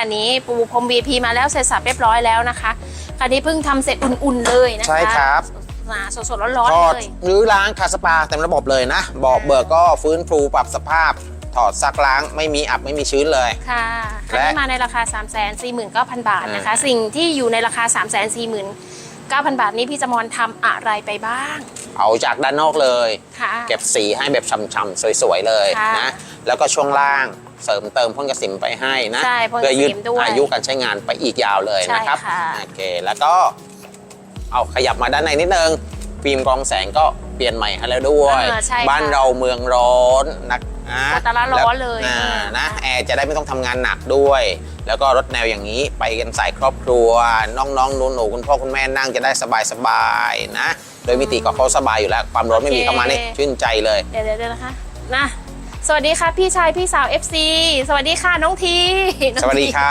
คันนี้ปูพรม VIP มาแล้วเสร็จสับเรียบร้อยแล้วนะคะคันนี้เพิ่งทำเสร็จอุ่นๆเลยนะคะใช่ครับอ่าสดๆร้อนถอๆดเลยหรือล้างคาสปาเต็มระบบเลยนะบอกเบิกก็ฟื้นฟูปรับสภาพถอดซักล้างไม่มีอับไม่มีชื้นเลย ค่ะคันนี้มาในราคา 3 4 9 0 0 0 บาทนะคะอืมสิ่งที่อยู่ในราคา 3 4 9 0 0 0 บาทนี้พี่จมอนทำอะไรไปบ้าง เอาจากด้านนอกเลย ค่ะ เก็บสีให้แบบช่ำๆสวยๆเลยค่ะนะแล้วก็ช่วงล่างเสริมเติมพ่นกระสิมไปให้นะใช่พ่นกระเพื่อยืดสิมด้วยอายุการใช้งานไปอีกยาวเลยนะครับใช่ค่ะ โอเคแล้วก็เอาขยับมาด้านในนิดนึง ฟิล์มกรองแสงก็เปลี่ยนใหม่ให้แล้วด้วย เออใช่ค่ะบ้านเราเมืองร้อนนักนะโอ้แต่ละร้อนเลยแวอ่าเออ นะแอร์จะได้ไม่ต้องทำงานหนักด้วย แล้วก็รถแนวอย่างนี้ไปกันสายครอบครัว น้องๆหนูๆคุณพ่อคุณแม่นั่งจะได้สบายๆนะ โดยมิติก็เขาสบายอยู่แล้ว ความร้อนไม่มีเข้ามานี่ชื่นใจเลย เดี๋ยวเดี๋ยวเดี๋ยวนะคะนะสวัสดีค่ะพี่ชายพี่สาว FC สวัสดีค่ะน้องทีน้องสวัสดีที ครับ